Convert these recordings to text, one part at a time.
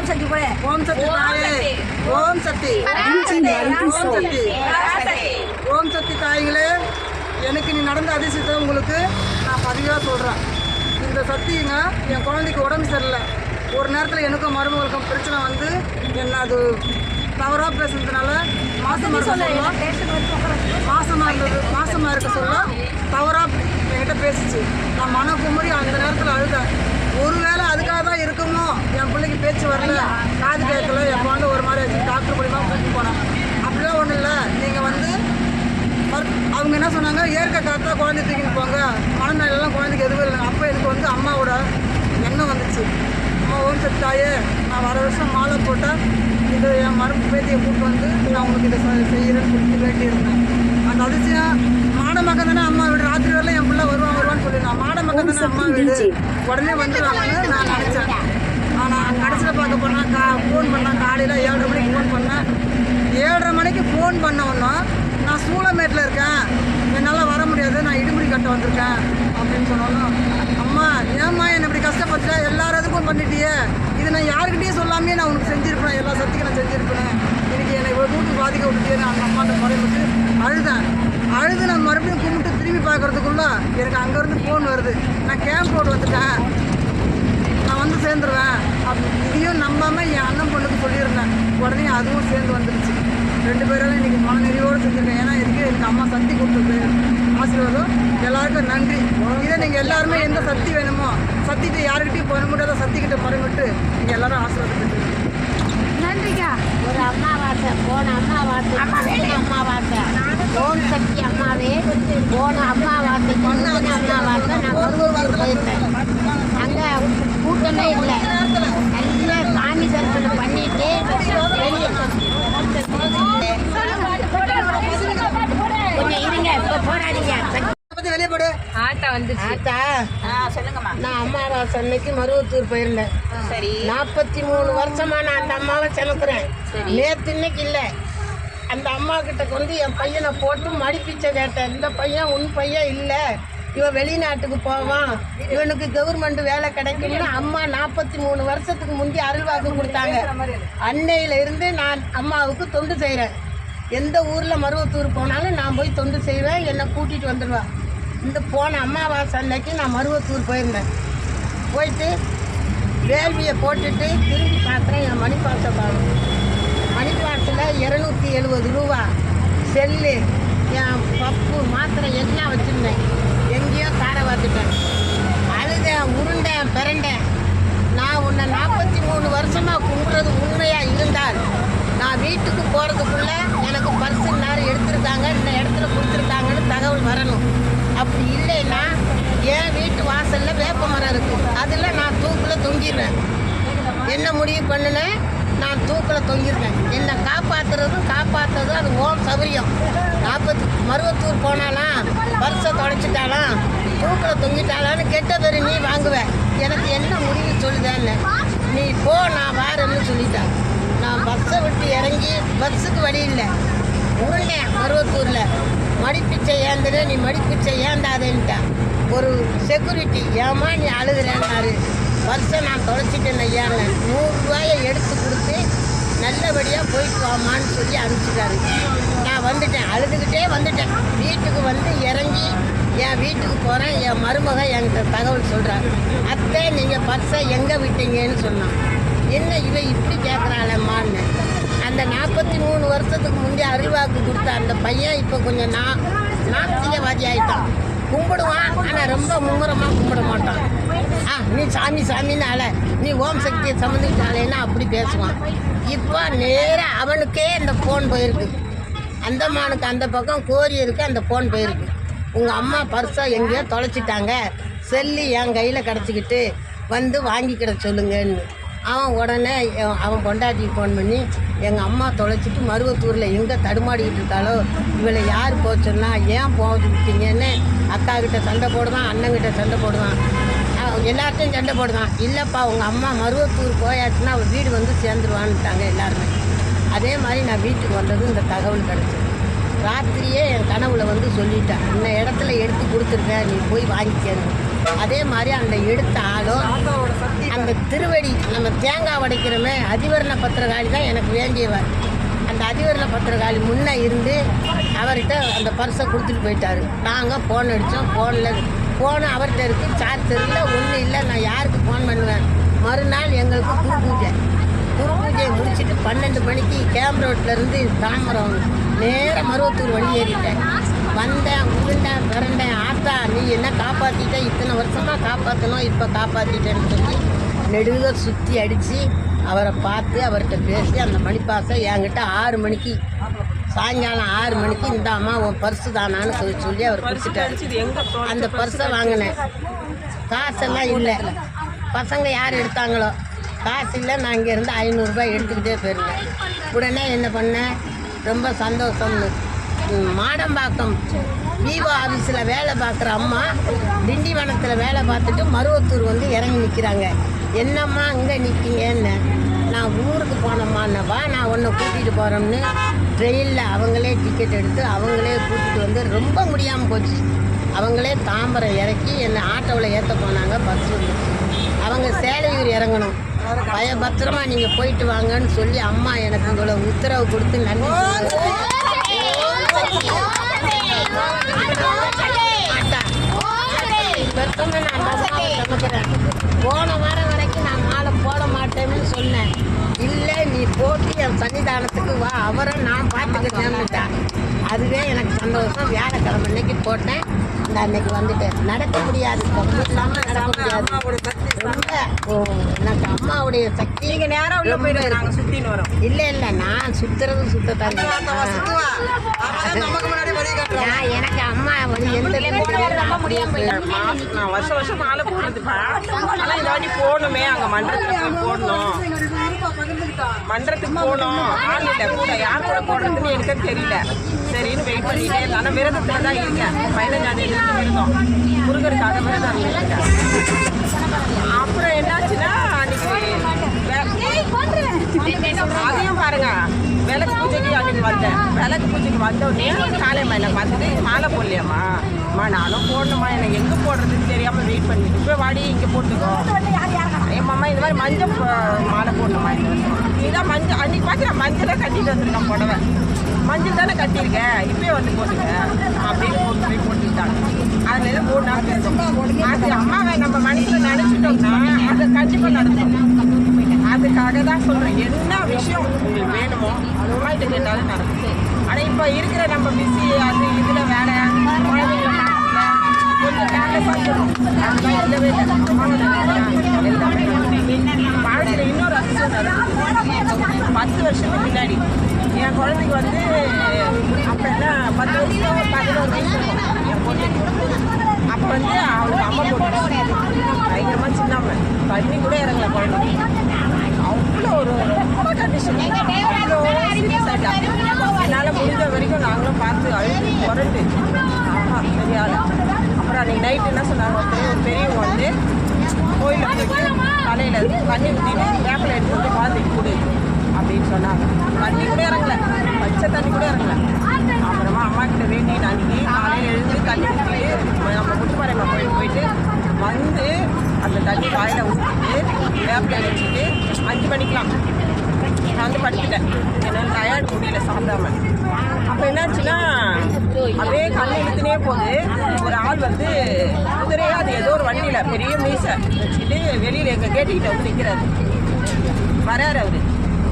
ஓம் சக்தி போல. ஓம் சக்தி தாயே ஓம் சக்தி. ஓம் சக்தி. ஓம் சக்தி. தாய்களே எனக்கு நீ நடந்த அதிசயத்தை உங்களுக்கு நான் பதிவாக சொல்கிறேன் இந்த சக்திங்க என் குழந்தைக்கு உடம்பு சரியில்லை. ஒரு நேரத்தில் எனக்கும் மருமகளுக்கும் பிரச்சனை வந்து என்ன அது தவறாக பேசுனதுனால மாசமாக இருக்க சொல்ல மாசமாக இருந்தது மாசமாக இருக்க சொல்ல தவறாக என்கிட்ட பேசிச்சு. நான் மன குமரி அந்த நேரத்தில் அழுதேன். ஒருவேளை அதுக்காக தான் இருக்குமோ? என் பிள்ளைக்கு பேச்சு வரல. காது கேட்கல. என் குழந்தை ஒரு மாதிரி ஆச்சு. டாக்டர் மூலியமாக கூட்டிட்டு போனேன். அப்படிலாம் ஒன்றும் இல்லை. நீங்கள் வந்து அவங்க என்ன சொன்னாங்க? இயற்கை காத்தா குழந்தை தூக்கிட்டு போங்க. மனநலம் குழந்தைக்கு எதுவும் இல்லை. அப்போ எனக்கு வந்து அம்மாவோட எண்ணம் வந்துச்சு. அம்மா ஓம் சக்தி தாயே நான் வர வருஷம் மாலை போட்டால் இது என் மரப்பு பேத்தியை கூப்பிட்டு வந்து நான் உங்களுக்கு இதை செ- செய்யறேன்னு சொல்லிட்டு வேண்டியிருந்தேன். அந்த அதிசயம் மாட மகன் தானே அம்மா வீடு. ராத்திரி வரல என் பிள்ளை வருவான் வருவான்னு சொல்லியிருந்தான் மாட மகன் தானே அம்மா வீடு. உடனே வந்துடுவாங்கன்னு நான் நினச்சேன். ஆனால் கடைசியில் பார்க்க போனால் கா ஃபோன் பண்ணேன் காலையில் ஏழரை மணிக்கு ஃபோன் பண்ணேன் ஏழரை மணிக்கு ஃபோன் பண்ணவொன்னா நான் சூளமேட்டில் இருக்கேன். என்னால் வர முடியாது. நான் இடுமுடி கட்ட வந்திருக்கேன் அப்படின்னு சொன்னாலும் அம்மா ஏம்மா என்னை இப்படி கஷ்டப்பட்ட எல்லாரும் எதுக்கும் பண்ணிட்டியே. இது நான் யாருக்கிட்டேயும் சொல்லாமே நான் உனக்கு செஞ்சுருப்பேன். எல்லா சக்திக்கும் நான் செஞ்சுருப்பேன். இன்னைக்கு என்னை வீட்டுக்கு பாதிக்க விட்டுட்டே நான் அம்மாட்ட முறைப்பட்டு அழுதேன். அழுது நான் மறுபடியும் கும்பிட்டு திரும்பி பார்க்கறதுக்குள்ள எனக்கு அங்கேருந்து ஃபோன் வருது. நான் கேம்ப் போட்டு வந்துட்டேன் நான் வந்து சேர்ந்துருவேன். அப்படி இதையும் நம்பாமல் என் அண்ணன் பொண்ணுக்கு சொல்லியிருந்தேன். உடனே அதுவும் சேர்ந்து வந்துருச்சு. ரெண்டு பேராலும் இன்றைக்கி மனநிறைவோடு செஞ்சுருக்கேன். ஏன்னா இதுக்கு எனக்கு அம்மா சக்தி கொடுத்தது. ஆசீர்வாதம். எல்லாருக்கும் நன்றி. இதை நீங்கள் எல்லாருமே எந்த சக்தி வேணுமோ சக்திகிட்ட யாருக்கிட்டையும் போக முடியாத சக்திக்கிட்ட பரவிட்டு நீங்கள் எல்லாரும் ஆசீர்வாதம் பெற்றுருக்கீங்க நன்றிக்கா ஒரு அம்மாவாசை போன அம்மாவாசை முந்தின அம்மாவாசை. ஓம் சக்தி அம்மாவே போன அம்மாவாசை முந்தின அம்மாவாசை நான் மருவூர் போயிருந்தேன் அங்கே கூட்டமே இல்லை. நல்லா சாமி தரிசனம் பண்ணிட்டு வெளியே கொஞ்சம் இருங்க இப்போ போடாதீங்க பற்றி வெளியே போடு ஆட்டா வந்து ஆத்தா சொல்லுங்கம்மா நான் அன்னைக்கு மருவத்தூர் போயிருந்தேன். நாற்பத்தி மூணு வருஷமா நான் அந்த அம்மாவை செலுத்துறேன் நேத்து இன்னைக்கு இல்லை. அந்த அம்மா கிட்ட கொண்டு என் பையனை போட்டு மடிப்பிச்சை கேட்டேன் இந்த பையன் உன் பையன் இல்லை. இவன் வெளிநாட்டுக்கு போவான். இவனுக்கு கவர்மெண்ட் வேலை கிடைக்கும்னு அம்மா நாற்பத்தி மூணு வருஷத்துக்கு முந்தி அருள்வாக்கு கொடுத்தாங்க. அன்னையில இருந்து நான் அம்மாவுக்கு தொண்டு செய்கிறேன் எந்த ஊரில் மருவத்தூர் போனாலும் நான் போய் தொண்டு செய்வேன். என்னை கூட்டிகிட்டு வந்துடுவேன் இந்த போன அம்மாவாசை அன்னைக்கு நான் மருவத்தூர் போயிருந்தேன். போயிட்டு வேள்வியை போட்டுட்டு திரும்பி பார்க்குறேன் என் மணிப்பாசை பாருங்க. மணிப்பாசில் இரநூத்தி எழுபது ரூபா செல்லு என் பப்பு மாத்திரை எல்லாம் வச்சுருந்தேன். எங்கேயோ காரை பார்த்துட்டேன். அழுதேன் உருண்டேன் பிறண்டேன் நான் உன்னை நாற்பத்தி மூணு வருஷமாக கும்பிட்றது உண்மையாக இருந்தால் நான் வீட்டுக்கு போகிறதுக்குள்ளே எனக்கு பர்சு நேரம் எடுத்திருக்காங்க இந்த இடத்துல கொடுத்துருக்காங்கன்னு தகவல் வரணும். அப்படி இல்லைன்னா என் வீட்டு வாசலில் வேப்ப மரம் இருக்குது அதில் நான் தூக்கில் தொங்கிடுவேன் என்ன முடிவு பண்ணினேன்? நான் தூக்கில் தொங்கிடுவேன் என்னை காப்பாற்றுறதும் காப்பாற்றுறதும் அது ஓம் சௌரியம். நாற்பத்தி மருவத்தூர் போனாலாம் பரிசை தொலைச்சிட்டாலாம் தூக்கில் தொங்கிட்டாலான்னு கெட்ட பேர் நீ வாங்குவேன் எனக்கு என்ன முடிவு சொல்லுதேன்னு. நீ போ நான் வாரேன்னு சொல்லிட்டேன். நான் பஸ்ஸை விட்டு இறங்கி பஸ்ஸுக்கு வழி இல்லை. உருண்டேன் மருவத்தூரில் மடிப்பிச்சை ஏந்துற நீ மடிப்பிச்சை ஏந்தாதேன்ட்டான். ஒரு செக்யூரிட்டி ஏமா நீ அழுகிறேன்னாரு. பஸ்ஸை நான் தொலைச்சிட்டேன் ஐயான்னு நூறுரூவாயை எடுத்து கொடுத்து நல்லபடியாக போயிட்டு வாமான்னு சொல்லி அனுப்பிச்சிட்டாரு. நான் வந்துட்டேன். அழுதுகிட்டே வந்துட்டேன். வீட்டுக்கு வந்து இறங்கி என் வீட்டுக்கு போகிறேன் என் மருமக என்கிட்ட தகவல் சொல்கிறார் அத்தை நீங்கள் பர்ஸை எங்கே விட்டீங்கன்னு சொன்னான். என்ன இவ இப்படி கேட்குறாளம்மான்னு அந்த நாற்பத்தி மூணு வருஷத்துக்கு முந்தைய அருள்வாக்கு கொடுத்த அந்த பையன் இப்போ கொஞ்சம் நான் நாஸ்திகவாதி ஆயிட்டான். கும்பிடுவான். ஆனால் ரொம்ப மும்முரமாக கும்பிட மாட்டான். ஆ நீ சாமி சாமின்னு அலை நீ ஓம் சக்தியை சம்மந்திட்டாலேன்னா அப்படி பேசுவான். இப்போ நேராக அவனுக்கே இந்த ஃபோன் போயிருக்கு. அந்தமானுக்கு அந்த பக்கம் கோரியருக்கு அந்த ஃபோன் போயிருக்கு. உங்கள் அம்மா பர்ஸை எங்கேயோ தொலைச்சிட்டாங்க. செல்லு என் கையில் கிடச்சிக்கிட்டு வந்து வாங்கிக்கிட சொல்லுங்கன்னு. அவன் உடனே அவன் பொண்டாட்டிக்கு ஃபோன் பண்ணி எங்கள் அம்மா தொலைச்சிட்டு மருவத்தூரில் எங்கே தடுமாடிக்கிட்டு இருக்காளோ? இவளை யார் போச்சுன்னா ஏன் போக விட்டீங்கன்னு? அக்கா கிட்ட சண்டை போடுவான் அண்ணங்கிட்ட சண்டை போடுவான். அவன் எல்லார்ட்டையும் சண்டை போடுவான். இல்லைப்பா உங்கள் அம்மா மருவத்தூர் போயாச்சுன்னா அவள் வீடு வந்து சேர்ந்துருவான்ட்டாங்க எல்லாருமே. அதே மாதிரி நான் வீட்டுக்கு வந்ததும் இந்த தகவல் கிடச்சிது. ராத்திரியே என் கனவுல வந்து சொல்லிட்டேன். இந்த இடத்துல எடுத்து கொடுத்துருக்கேன் நீ போய் வாங்கிக்கணும் அதே மாதிரி அந்த எடுத்த ஆளும் அந்த திருவடி நம்ம தேங்காய் உடைக்கிறோமே அதிவரண பத்திரகாளி தான் எனக்கு வேண்டியவர். அந்த அதிவரண பத்திரகாளி முன்னே இருந்து அவர்கிட்ட அந்த பர்ஸை கொடுத்துட்டு போயிட்டாரு. நாங்கள் ஃபோன் அடித்தோம் ஃபோனில் ஃபோனு அவர்கிட்ட இருக்குது சார்ஜர் இல்லை ஒன்றும் இல்லை நான் யாருக்கு ஃபோன் பண்ணுவேன்? மறுநாள் எங்களுக்கு குரு பூஜை குரு பூஜையை முடிச்சுட்டு பன்னெண்டு மணிக்கு கேம்ப் ரோட்லேருந்து தாமரம் நேராக மருவத்தூர் வழி ஏறிட்டேன். வந்த ஆத்தா நீ என்ன காப்பாற்றிட்ட இத்தனை வருஷமாக காப்பாற்றணும் இப்போ காப்பாற்றிட்டேன்னு சொல்லி நெடுக சுற்றி அடித்து அவரை பார்த்து அவர்கிட்ட பேசி அந்த மணிப்பாசை என்கிட்ட ஆறு மணிக்கு சாயங்காலம் ஆறு மணிக்கு இந்த அம்மா உன் பர்ஸு தானான்னு சொல்லி சொல்லி அவர் கொடுத்துட்டாரு. அந்த பர்ஸை வாங்கினேன். காசெல்லாம் இல்லை. பசங்க யார் எடுத்தாங்களோ? காசு இல்லை நான் இங்கேருந்து ஐநூறுரூபா எடுத்துக்கிட்டே போயிருந்தேன். உடனே என்ன பண்ணேன்? ரொம்ப சந்தோஷம்னு. மாடம்பாக்கம். விவோ ஆஃபீஸில் வேலை பார்க்குற அம்மா திண்டிவனத்தில் வேலை பார்த்துட்டு மருவத்தூர் வந்து இறங்கி நிற்கிறாங்க என்னம்மா அங்கே நிற்கிங்கன்னு நான் ஊருக்கு போனோம்மான்னு நான் உன்னை கூட்டிகிட்டு போகிறோம்னு ட்ரெயினில் அவங்களே டிக்கெட் எடுத்து அவங்களே கூட்டிகிட்டு வந்து ரொம்ப முடியாமல் போச்சு. அவங்களே தாம்பரம் இறக்கி என்னை ஆட்டோவில் ஏற்ற போனாங்க பஸ் வந்துச்சு. அவங்க சேலையூர் இறங்கணும். பய பத்திரமா நீங்கள் போயிட்டு வாங்கன்னு சொல்லி அம்மா எனக்கு உங்களை உத்தரவு கொடுத்து நன்றி மாட்டா. நான் போன வாரம் வரைக்கும் நான் மாலை போட மாட்டேன்னு சொன்னேன் இல்லை நீ போட்டு என் சன்னிதானத்துக்கு வா அவரை நான் பார்த்துக்கிட்டேன்னுட்டேன் அதுவே எனக்கு சந்தோஷம். வியாழக்கிழமை அன்னைக்கு போட்டேன். இந்த அன்னைக்கு வந்துட்டேன் நடக்க முடியாது. எனக்கு அம்மாவுடைய சக்தி நீங்க நேரா உள்ள போயிடுங்க. நாங்க சுத்தின்னு வரோம். இல்லை இல்லை நான் சுத்துறது சுத்தத்தான் நான் எனக்கு அம்மா வந்து எந்த நான் வருஷம் வருஷம் மாலை போடுறதுப்பா ஆனா இந்த வாட்டி போகணுமே அங்க போய் போடணும். மன்றத்துக்கு போகணும். ஆள் இல்லை கூட யார் கூட போடுறதுன்னு எனக்கு தெரியல. சரின்னு வெயிட் பண்ணிட்டே ஆனா விரதத்துல தான் இருக்கேன். பதினஞ்சாம் தேதி விரதம். முருகருக்காக விரதம் இருக்கேன் அப்புறம் என்னாச்சுன்னா அதையும் பாருங்க. விளக்கு பூஜைக்கு அன்னைக்கு வந்தேன். விளக்கு பூஜைக்கு வந்த உடனே காலை மயில பார்த்துட்டு மாலை போடலையாம்மா. அம்மா நானும் போடணுமா எனக்கு எங்கே போடுறதுன்னு தெரியாமல் வெயிட் பண்ணிட்டு இப்போ வாடி இங்கே போட்டுக்கோ. ஆமாம்மா இந்த மாதிரி மஞ்சள் மாலை போடணுமா இந்த வருஷம். நீதான் மஞ்சள் அன்றைக்கி பார்த்து நான் மஞ்சள் தான் கட்டிட்டு வந்திருக்கேன் புடவை. மஞ்சள் தானே கட்டியிருக்கேன் இப்பயே வந்து போட்டுங்க அப்படின்னு போட்டு போய் போட்டுக்கிட்டாங்க அதில் இருந்து மூணு நாள் இருக்கும் அது அம்மாவை நம்ம மனசில் நினச்சிட்டோம்னா அதை கண்டிப்பாக நடக்கும். அதுக்காக தான் சொல்கிறேன் என்ன விஷயம் உங்களுக்கு வேணுமோ அது அம்மாகிட்ட கேட்டாலும் நடக்கும். ஆனால் இப்போ இருக்கிற நம்ம பிஸி அது இதில் வேலை குழந்தைங்க வாழ்க்கையில் இன்னொரு அதிசயம் பத்து வருஷத்துக்கு பின்னாடி என் குழந்தைக்கு வந்து அப்போ என்ன பத்து வருஷம் பதினோரு வயசு என் அப்போ வந்து அவளுக்கு அம்மா போட்டு பயங்கரமாக சின்னவங்க தண்ணி கூட இறங்கல குழந்தை அவ்வளோ ஒரு ரொம்ப கண்டிஷன் அவ்வளோ சீரியஸ் ஆகிட்டா என்னால் முடிஞ்ச வரைக்கும் நாங்களும் பார்த்து அழுது புரண்டு ஆமாம் சரியால நைட் என்ன சொன்னாங்க ஒருத்தர் ஒரு பெரியவங்க வந்து கோயிலில் போயிட்டு தலையில் தண்ணி ஊற்றிட்டு வேப்பில் எடுத்து வந்து குழந்தைக்கு கொடு அப்படின்னு சொன்னாங்க. தண்ணி கூட இறங்கல. பச்சை தண்ணி கூட இறங்கல. அப்புறமா அம்மா கிட்ட வேண்டி நன்றி காலையில் எழுந்து தண்ணி ஊற்றிட்டு நம்ம முத்துப்பாறைமா கோயில் போயிட்டு வந்து அந்த தண்ணி வாயில் ஊற்றிட்டு வேப்பில் வச்சுட்டு அஞ்சு மணிக்கெலாம் நான் வந்து படுத்துட்டேன். என்னால் டயர்ட் முடியல சாப்பிடாம. அப்போ என்னாச்சுன்னா அப்படியே கண் எடுத்துனே போகுது ஒரு ஆள் வந்து குதிரையாக அது ஏதோ ஒரு வண்டியில் பெரிய மீசை வச்சுட்டு வெளியில் எங்கள் கேட்டுக்கிட்ட வந்து நிற்கிறாரு வராரு அவர்.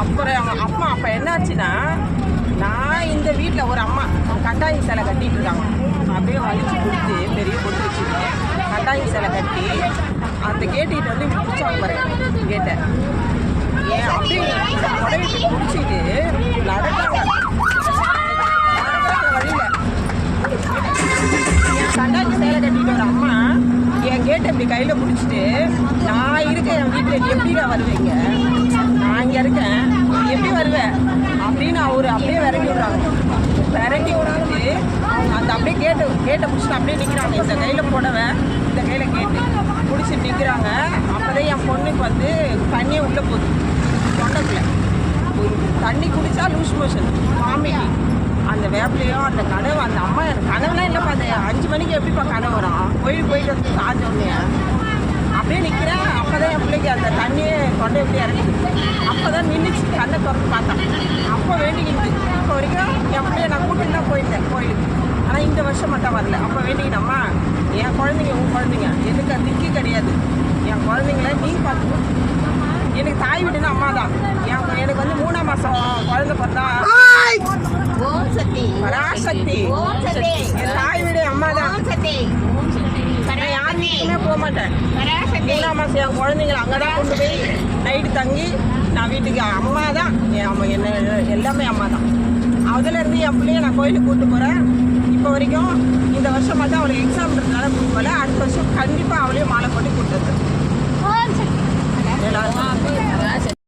அப்புறம் அவங்க அம்மா அப்போ என்னாச்சுன்னா நான் இந்த வீட்டில் ஒரு அம்மா கட்டாயி சிலை கட்டிட்டு இருக்காங்க. அப்படியே வலிச்சு கொடுத்து பெரிய பொட்டு வச்சுட்டு கட்டாயி சிலை கட்டி அந்த கேட்டுக்கிட்ட வந்து பிடிச்சாங்க பாருங்க கேட்டை ஏன் அப்படியே புடவை பிடிச்சிட்டு வழியில் கண்டாச்சி சேலை கட்டிட்டு ஒரு அம்மா என் கேட்டை இப்படி கையில் பிடிச்சிட்டு நான் இருக்கேன் என் வீட்டில் எப்படி நான் வருவீங்க நான் இங்கே இருக்கேன் எப்படி வருவேன் அப்படின்னு அவர் அப்படியே விரட்டி விடுறாங்க விரட்டி விடுறது அந்த அப்படியே கேட்டு கேட்டை பிடிச்சிட்டு அப்படியே நிற்கிறாங்க இந்த கையில் புடவை இந்த கையில் கேட்டு பிடிச்சிட்டு நிற்கிறாங்க அப்போதான் என் பொண்ணுக்கு வந்து தண்ணியை உள்ளே போகுது. தொண்டைக்குள்ள. தண்ணி குடிச்சா லூஸ் மோஷன் வாமிட்டிங் அந்த வேப்பிலையும் அந்த கனவு அந்த அம்மா எனக்கு கனவுலாம் இல்லைப்பா அது அஞ்சு மணிக்கு எப்படிப்பா கனவு வரும்? கோயிலுக்கு போயிட்டு வந்து சாஞ்ச உடனே. அப்படியே நிற்கிறேன் அப்போ தான் என் பிள்ளைக்கு அந்த தண்ணியே தொண்டை எப்படி இறங்கி அப்போ தான் நின்றுச்சு கண்ணை திறந்து பார்த்தேன். அப்போ வேண்டிக்கிட்டு இப்போ வரைக்கும் என் பிள்ளைய நான் கூட்டு தான் போயிருந்தேன் கோயிலுக்கு ஆனால் இந்த வருஷம் மட்டும் வரல. அப்போ வேண்டிக்கினம்மா என் குழந்தைங்க உன் குழந்தைங்க. எதுக்கு? அது திக்கி கிடையாது. என் குழந்தைங்கள நீ பார்த்துக்கோ. எனக்கு தாய் வீடுனா அம்மா தான். என் எனக்கு வந்து மூணாம் மாதம் குழந்தை பிறந்தா ஓம் சக்தி. பராசக்தி. ஓம் சக்தி. என் தாய் வீடு அம்மா தான். ஓம் சக்தி. நான் போக மாட்டேன். மூணாம் மாதம் என் குழந்தைங்கள அங்கே தான் கொண்டு போய் நைட்டு தங்கி நான் வீட்டுக்கு அம்மா தான். என் அம்மா என்ன எல்லாமே அம்மா தான். அதுலேருந்து என் பிள்ளைய நான் கோயிலுக்கு கூப்பிட்டு போகிறேன் இப்போ வரைக்கும் இந்த வருஷம் மட்டும் அவளுக்கு எக்ஸாம்ன்றதுனால கூப்பிட்டு போகல அடுத்த வருஷம் கண்டிப்பாக அவளையும் மாலை போட்டு எல்லாரும்